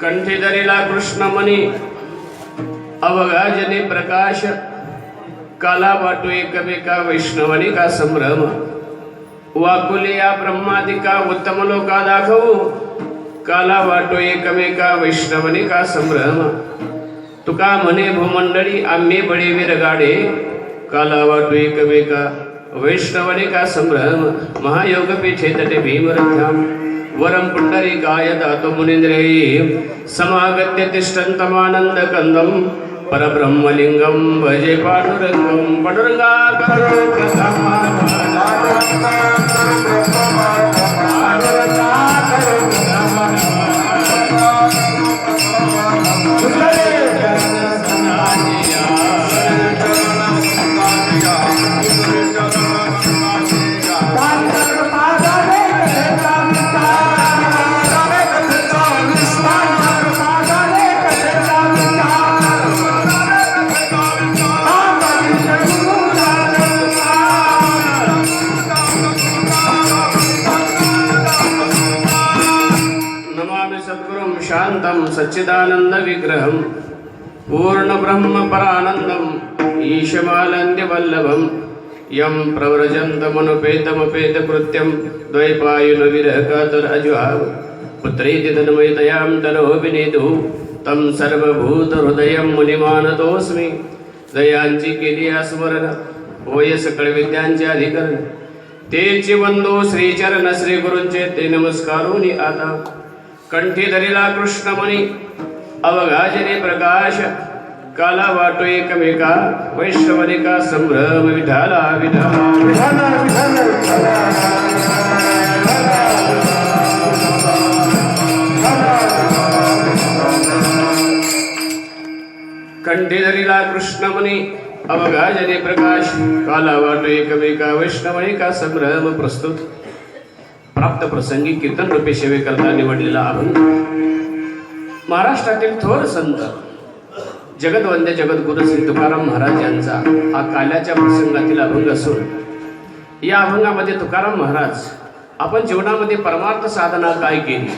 धरिला कृष्णमणी अवगाजने प्रकाश काला वाटू एकमेका वैष्णवनी का संभ्रम. वाकुले या ब्रह्मादिका उत्तम लोका दाखवू काला वाटो एकमेका वैष्णवनी का संभ्रम. तुका म्हणे भूमंडळी आम्ही बडे विरगाडे काला वाटो एकमेका वैष्णवनी का संभ्रम. महायोग पीठे तटे भीमरथ्याम पुंडरी गाय दातो मुनिंद्रे समागत्य तिष्ठन्तमानंद कंदम परब्रह्मलिंगम भजे पांडुरंगम पांडुरंगा सच्चिदानन्दविग्रहं पूर्णब्रह्मपरानन्दम् ईशमालन्द्यवल्लभं यं प्रव्रजन्तमनुपेतमपेतकृत्यं द्वैपायुनविरहकातरजुहाव पुत्रीति तन्मयतयां तरो विनेदुः तं सर्वभूतहृदयं मुनिमानतोऽस्मि। दयांची केली स्मरण होय सकळ विद्यांचे अधिकरण। तेची वंदो श्रीचरण श्री गुरूंचे ते नमस्कारोनी आता कंठी धरिला कृष्णमणी अवघाजने प्रकाश काला वाटो एकमेका वैष्णवनिका संभ्रम विठाला विठाला। कंठी धरिला कृष्णमणी अवघाजने प्रकाश काला वाटो एकमेका वैष्णवनिका संभ्रम प्रस्तुत। प्राप्त प्रसंगी कीर्तन रूपे सेवेकरता निवडलेला अभंग महाराष्ट्रातील थोर संत. जगदवंद्य जगद्गुरु श्री तुकाराम महाराज यांचा हा काल्याच्या प्रसंगातील अभंग असून या अभंगामध्ये तुकाराम महाराज आपण जीवनामध्ये परमार्थ साधना काय केली?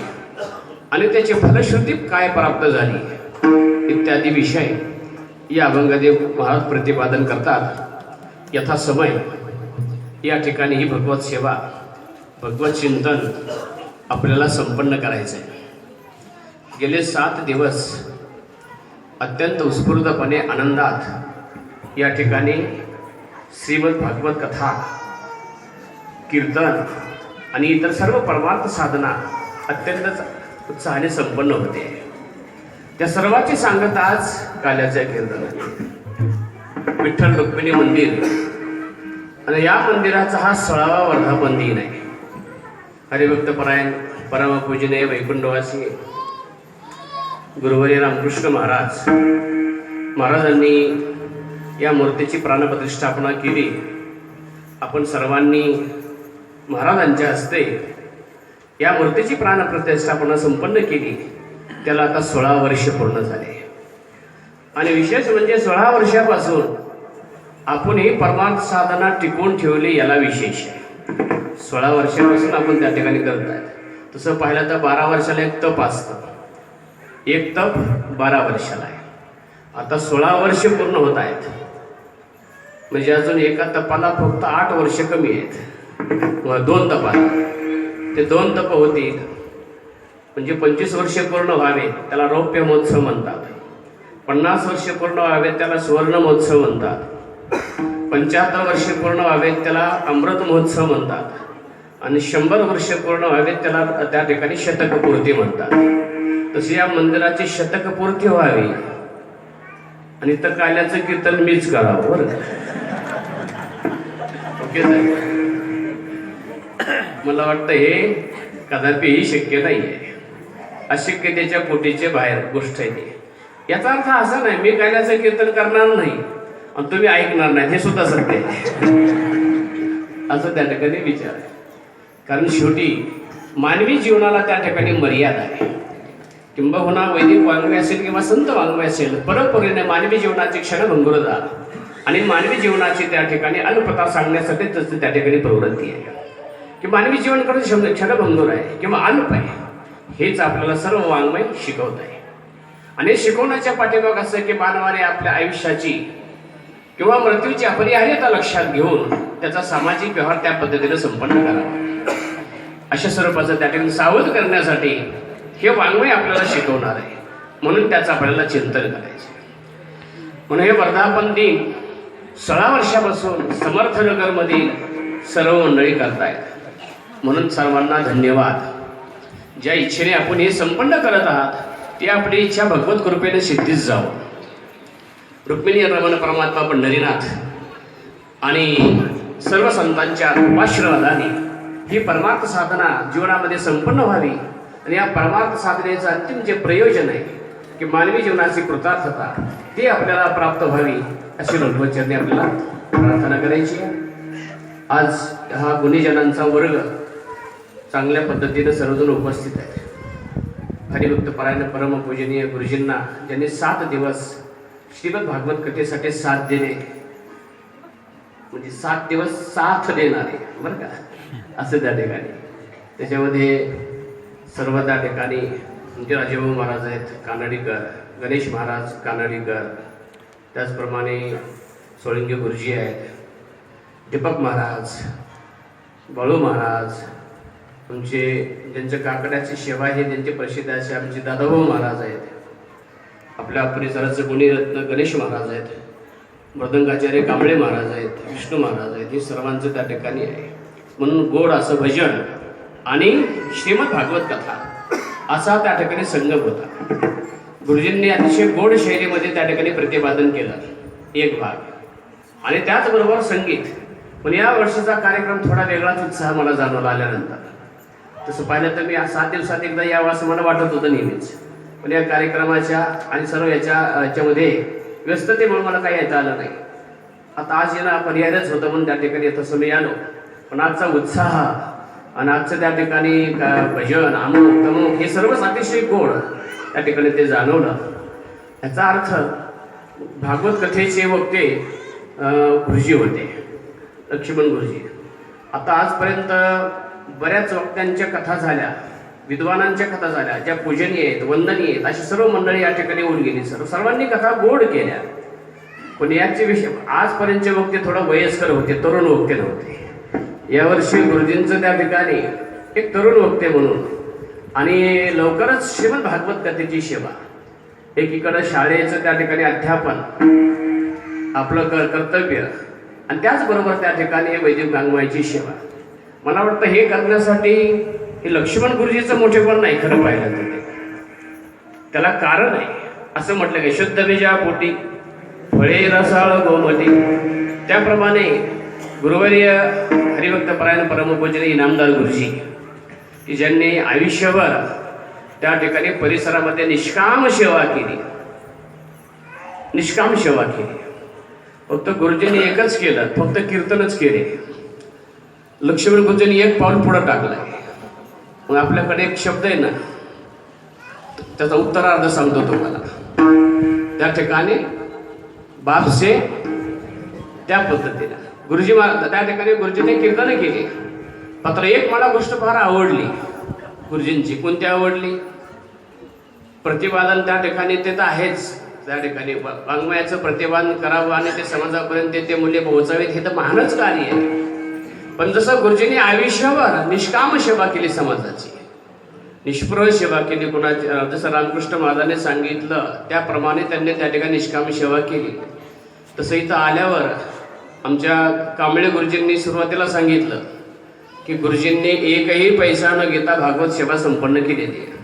आणि त्याची फलश्रुती काय प्राप्त झाली? इत्यादी विषय या अभंगादेव महाराज प्रतिपादन करतात. यथा समय या ठिकाणी ही भगवत सेवा भगवत चिंतन आपल्याला संपन्न करायचं आहे गेले सात दिवस अत्यंत उत्स्फूर्तपणे आनंदात या ठिकाणी श्रीमद भागवत कथा कीर्तन आणि इतर सर्व परमार्थ साधना अत्यंत उत्साहाने संपन्न होते. त्या सर्वाची सांगत आज काल्याच्या कीर्तनात विठ्ठल रुक्मिणी मंदिर. आणि या मंदिराचा हा सोळावा वर्धापन दिन आहे. हरिभक्तपरायण परमपूजने वैकुंठवासी गुरुवरी रामकृष्ण महाराज. महाराजांनी या मूर्तीची प्राणप्रतिष्ठापना केली. आपण सर्वांनी महाराजांच्या हस्ते या मूर्तीची प्राणप्रतिष्ठापना संपन्न केली. त्याला आता सोळा वर्ष पूर्ण झाले. आणि विशेष म्हणजे सोळा वर्षापासून आपण ही परमार्थ साधना टिकवून ठेवली याला विशेष आहे. सोळा वर्षापासून आपण त्या ठिकाणी करत आहेत तसं पाहिलं तर बारा वर्षाला एक तप असतं. एक तप बारा वर्षाला आहे. आता सोळा वर्ष पूर्ण होत आहेत. म्हणजे अजून एका तपाला फक्त आठ वर्ष कमी आहेत. दोन तपाला ते दोन तप होतील. म्हणजे पंचवीस वर्ष पूर्ण व्हावे त्याला रौप्य महोत्सव म्हणतात. पन्नास वर्ष पूर्ण व्हावे त्याला सुवर्ण महोत्सव म्हणतात. पंच्याहत्तर वर्ष पूर्ण व्हावेत त्याला अमृत महोत्सव म्हणतात. आणि शंभर वर्ष पूर्ण व्हावे त्याला त्या ठिकाणी शतकपूर्ती म्हणतात. तशी या मंदिराची शतकपूर्ती व्हावी. आणि तर काल्याचं कीर्तन मीच करावं बरं ओके मला वाटतं हे कदापिही शक्य नाही आहे अशक्यतेच्या पोटीचे बाहेर गोष्ट आहे याचा अर्थ असा नाही मी काल्याचं कीर्तन करणार नाही. आणि तुम्ही ऐकणार नाही हे सुद्धा सत्य आहे. असं त्या ठिकाणी विचार आहे. कारण शेवटी मानवी जीवनाला त्या ठिकाणी मर्यादा आहे. किंबहुना वैदिक वाङ्मय असेल किंवा संत वाङ्मय असेल परंपरेने मानवी जीवनाची क्षणभंगुरता आणि मानवी जीवनाची त्या ठिकाणी अल्पता सांगण्यासाठी तसं त्या ठिकाणी प्रवृत्ती आहे. की मानवी जीवन कसं शब्द क्षणभंगूर आहे किंवा अल्प आहे हेच आपल्याला सर्व वाङ्मय शिकवत आहे. आणि शिकवण्याच्या पाठीमाग असं की मानवाने आपल्या आयुष्याची किंवा मृत्यूची अपरिहार्यता लक्षात घेऊन त्याचा सामाजिक व्यवहार त्या पद्धतीने संपन्न करावा. अशा स्वरूपाचं त्या ठिकाणी सावध करण्यासाठी हे वाङ्मय आपल्याला शिकवणार आहे. म्हणून त्याचं आपल्याला चिंतन करायचं. म्हणून हे वर्धापन दिन सोळा वर्षापासून समर्थनगरमध्ये सर्व मंडळी करतायत. म्हणून सर्वांना धन्यवाद. ज्या इच्छेने आपण हे संपन्न करत आहात ती आपली इच्छा भगवत कृपेने सिद्धीच जावं. रुक्मिणी रमण परमात्मा पंढरीनाथ आणि सर्व संतांच्या उपाश्रवादाने ही परमार्थ साधना जीवनामध्ये संपन्न व्हावी. आणि या परमार्थ साधनेचं अंतिम जे प्रयोजन आहे की मानवी जीवनाची कृतार्थता ती आपल्याला प्राप्त व्हावी अशी भगवतचरणी आपल्याला प्रार्थना करायची आज हा गुन्हेजनांचा वर्ग चांगल्या पद्धतीने सर्वजण उपस्थित आहेत. हरिभक्त परायण परमपूजनीय गुरुजींना ज्यांनी सात दिवस श्रीमद भागवत कथेसाठी साथ देणे म्हणजे सात दिवस साथ देणारे बरं का? असं त्या ठिकाणी. त्याच्यामध्ये सर्व त्या ठिकाणी आमचे राजेभाऊ महाराज आहेत कानडीकर गणेश महाराज कानडीकर त्याचप्रमाणे सोळिंगे गुरुजी आहेत दीपक महाराज बाळू महाराज तुमचे ज्यांच्या काकड्याची सेवा आहे त्यांचे प्रसिद्ध असे आमचे दादाभाऊ महाराज आहेत. आपल्या परिसराचे गुणीरत्न गणेश महाराज आहेत मृदंगाचार्य कांबळे महाराज आहेत विष्णू महाराज आहेत हे सर्वांचं त्या ठिकाणी आहे. म्हणून गोड असं भजन आणि श्रीमद भागवत कथा असा त्या ठिकाणी संगम होता. गुरुजींनी अतिशय गोड शैलीमध्ये त्या ठिकाणी प्रतिपादन केलं एक भाग. आणि त्याचबरोबर संगीत. पण या वर्षाचा कार्यक्रम थोडा वेगळाच उत्साह मला जाणवला आल्यानंतर. तसं पाहिलं तर मी सात दिवसात एकदा यावं असं मला वाटत होतं नेहमीच. पण या कार्यक्रमाच्या आणि सर्व याच्या याच्यामध्ये व्यस्ततेमुळे मला काही येता आलं नाही. आता आज येणं पर्यायच होतं म्हणून त्या ठिकाणी तसं मी आलो. पण आजचा उत्साह आणि आजचं त्या ठिकाणी भजन अमुक तमुक हे सर्वच अतिशय गोड त्या ठिकाणी ते जाणवलं. याचा अर्थ भागवत कथेचे वक्ते गुरुजी होते लक्ष्मण गुरुजी. आता आजपर्यंत बऱ्याच वक्त्यांच्या कथा झाल्या विद्वानांच्या कथा झाल्या ज्या पूजनीय आहेत वंदनीय आहेत अशी सर्व मंडळी या ठिकाणी होऊन गेली. सर्व सर्वांनी कथा गोड केल्या. पण याचे विषय आजपर्यंतचे वक्ते थोडं वयस्कर होते तरुण वक्ते नव्हते. यावर्षी गुरुजींचं त्या ठिकाणी एक तरुण वक्ते म्हणून आणि लवकरच श्रीमद भागवत कथेची सेवा. एकीकडं शाळेचं त्या ठिकाणी अध्यापन आपलं कर कर्तव्य आणि त्याचबरोबर त्या ठिकाणी वैदिक गांगवायची सेवा. मला वाटतं हे करण्यासाठी हे लक्ष्मण गुरुजीचं मोठेपण नाही खरं पाहिलं तर. ते. त्याला कारण आहे. असं म्हटलं की शुद्ध बीजा पोटी फळे रसाळ गोमती. त्याप्रमाणे गुरुवर्य हरिभक्तपरायण परमपूजने इनामदार गुरुजी की ज्यांनी आयुष्यभर त्या ठिकाणी परिसरामध्ये निष्काम सेवा केली. निष्काम सेवा केली. फक्त गुरुजींनी एकच केलं फक्त कीर्तनच केले. लक्ष्मण गुरुजींनी एक पाऊल पुढं टाकलंय. मग आपल्याकडे एक शब्द आहे ना त्याचा उत्तरार्ध सांगतो तुम्हाला. त्या ठिकाणी बापसे त्या पद्धतीनं. गुरुजी त्या ठिकाणी गुरुजीने कीर्तन केली. मात्र एक मला गोष्ट फार आवडली. गुरुजींची कोणती आवडली. प्रतिपादन त्या ठिकाणी ते तर आहेच. त्या ठिकाणी वाङ्मयाचं प्रतिपादन करावं आणि ते समाजापर्यंत ते- ते मूल्य पोहोचावेत हे तर महानच कार्य आहे. पण जसं गुरुजींनी आयुष्यावर निष्काम सेवा केली समाजाची निष्प्रह सेवा केली कोणाची जसं रामकृष्ण महाराजाने सांगितलं त्याप्रमाणे त्यांनी त्या ठिकाणी निष्काम सेवा केली. तसं इथं आल्यावर आमच्या कांबळे गुरुजींनी सुरुवातीला सांगितलं की गुरुजींनी एकही पैसा न घेता भागवत सेवा संपन्न केलेली आहे.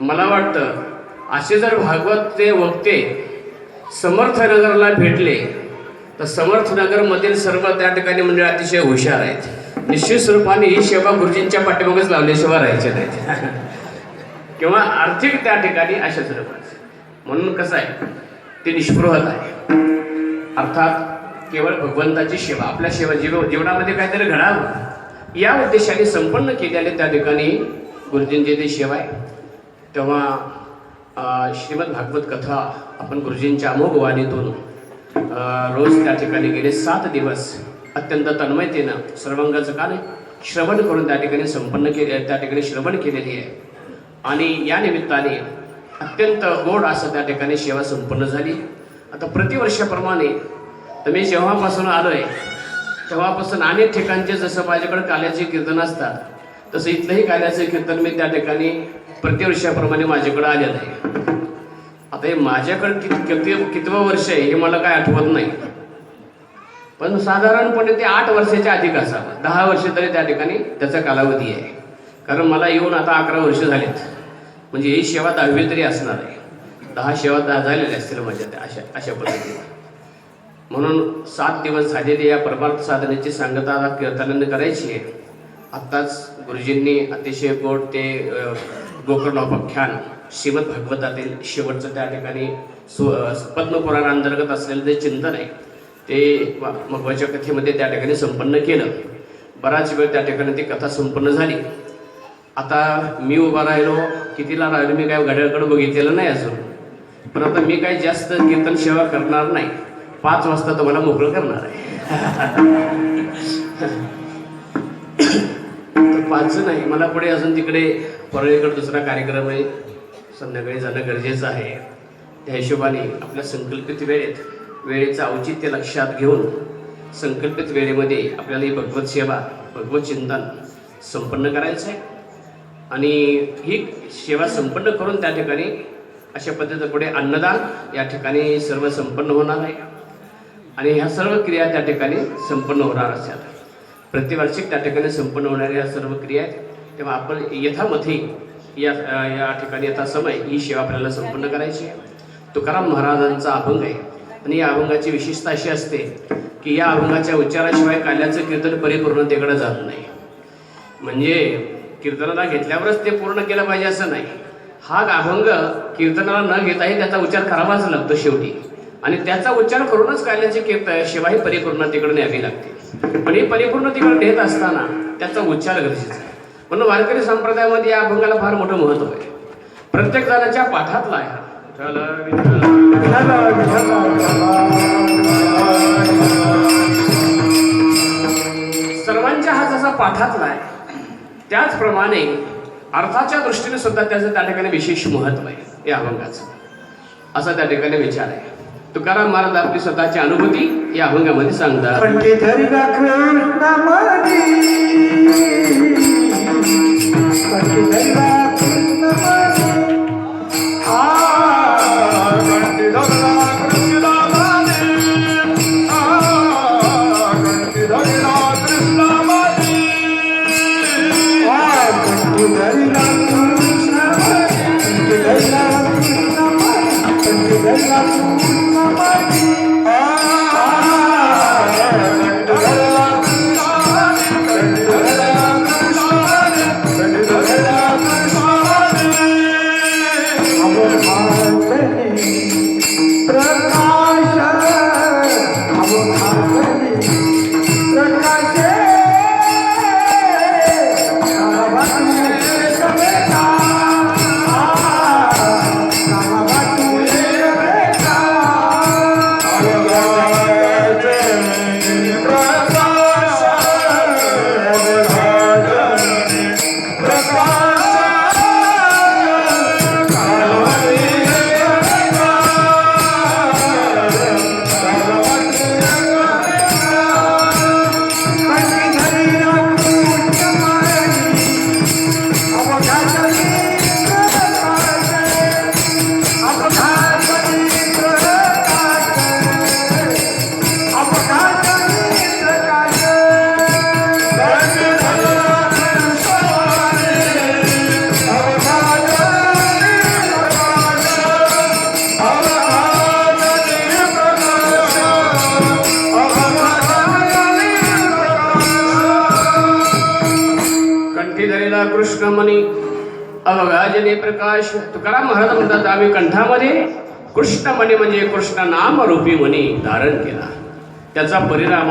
मला वाटतं असे जर भागवत ते वक्ते समर्थनगरला भेटले तर समर्थनगरमधील सर्व त्या ठिकाणी म्हणजे अतिशय हुशार आहेत. निश्चित स्वरूपाने ही सेवा गुरुजींच्या पाठीमागच लावल्याशिवाय राहायचे नाहीत किंवा आर्थिक त्या ठिकाणी अशा स्वरूपाचे म्हणून कसं आहे ते निष्पृहत आहे. अर्थात केवळ भगवंताची सेवा आपल्या सेवा जीव जीवनामध्ये काहीतरी घडावं. या उद्देशाने संपन्न केलेले त्या ठिकाणी गुरुजींची ती सेवा आहे. तेव्हा श्रीमद भागवत कथा आपण गुरुजींच्या अमोघ वाणीतून रोज त्या ठिकाणी गेले सात दिवस. अत्यंत तन्मयतेनं सर्वांगाचं का श्रवण करून त्या ठिकाणी संपन्न केले त्या ठिकाणी श्रवण केलेली आहे. आणि या निमित्ताने अत्यंत गोड असं त्या ठिकाणी सेवा संपन्न झाली. आता प्रतिवर्षाप्रमाणे तर मी जेव्हापासून आलो आहे तेव्हापासून अनेक ठिकाणचे जसं माझ्याकडे काल्याचे कीर्तन असतात तसं इथलंही काल्याचं कीर्तन मी त्या ठिकाणी प्रतिवर्षाप्रमाणे माझ्याकडे आलेलं आहे. आता हे माझ्याकडे किती किती कितवं वर्ष आहे हे मला काय आठवत नाही. पण साधारणपणे ते आठ वर्षाच्या अधिक असावं. दहा वर्ष तरी त्या ठिकाणी त्याचा कालावधी आहे. कारण मला येऊन आता अकरा वर्ष झालेत. म्हणजे ही सेवा दहावी तरी असणार आहे. दहा सेवा दहा झालेल्या असतील माझ्या त्या अशा अशा पद्धतीने. म्हणून सात दिवस झालेली या परमार्थ साधनेची सांगता आता करायची आहे. आत्ताच गुरुजींनी अतिशय गोड ते गोकर्ण गोकर्णोपाख्यान श्रीमद भागवतातील शेवटचं त्या ठिकाणी सु पद्मपुराणांतर्गत असलेलं जे चिंतन आहे ते वा- मगवाच्या कथेमध्ये त्या ठिकाणी संपन्न केलं. बराच वेळ त्या ठिकाणी ती कथा संपन्न झाली. आता मी उभा राहिलो कितीला राहिलो मी काय घड्याळकडे बघितलेलं नाही अजून. पण आता मी काही जास्त कीर्तन सेवा करणार नाही. पाच वाजता तुम्हाला मोकळं करणार आहे. तर पाच नाही मला पुढे अजून तिकडे परळीकडे दुसरा कार्यक्रम आहे. संध्याकाळी जाणं गरजेचं आहे. त्या हिशोबाने आपल्या संकल्पित वेळेत वेळेचं औचित्य लक्षात घेऊन संकल्पित वेळेमध्ये आपल्याला ही भगवत सेवा भगवत चिंतन संपन्न करायचं आहे. आणि ही सेवा संपन्न करून त्या ठिकाणी अशा पद्धतीने पुढे अन्नदान या ठिकाणी सर्व संपन्न होणार आहे. आणि ह्या सर्व क्रिया त्या ठिकाणी संपन्न होणार असतात. प्रतिवार्षिक त्या ठिकाणी संपन्न होणाऱ्या ह्या सर्व क्रिया आहेत. तेव्हा आपण यथामथे या या ठिकाणी यथा समय ही सेवा आपल्याला संपन्न करायची आहे. तुकाराम महाराजांचा अभंग आहे. आणि या अभंगाची विशेषता अशी असते की या अभंगाच्या उच्चाराशिवाय काल्याचं कीर्तन परिपूर्णतेकडे जात नाही. म्हणजे कीर्तनाला घेतल्यावरच ते पूर्ण केलं पाहिजे असं नाही. हा अभंग कीर्तनाला न घेताही त्याचा उच्चार करावाच लागतो शेवटी. आणि त्याचा उच्चार करूनच काल्याची कीर्तन शिवाय ही परिपूर्णतेकडे न्यावी लागते. पण ही परिपूर्णतेकडे नेत असताना त्याचा उच्चार गरजेचा आहे. म्हणून वारकरी संप्रदायामध्ये या अभंगाला फार मोठं महत्त्व आहे. प्रत्येक जणाच्या पाठातला आहे सर्वांच्या हा जसा पाठातला आहे त्याचप्रमाणे अर्थाच्या दृष्टीने सुद्धा त्याचं त्या ठिकाणी विशेष महत्त्व आहे या अभंगाचं. असा त्या ठिकाणी विचार आहे. तुकाराम महाराज आपली स्वतःची अनुभूती या अभंगामध्ये सांगतात. पंडितरीला कृष्ण मनी अवगाजने प्रकाश तुकाराम महाराज म्हणतात आम्ही कंठामध्ये कृष्ण मणी म्हणजे कृष्ण नाम रूपी मणी धारण केला. त्याचा परिणाम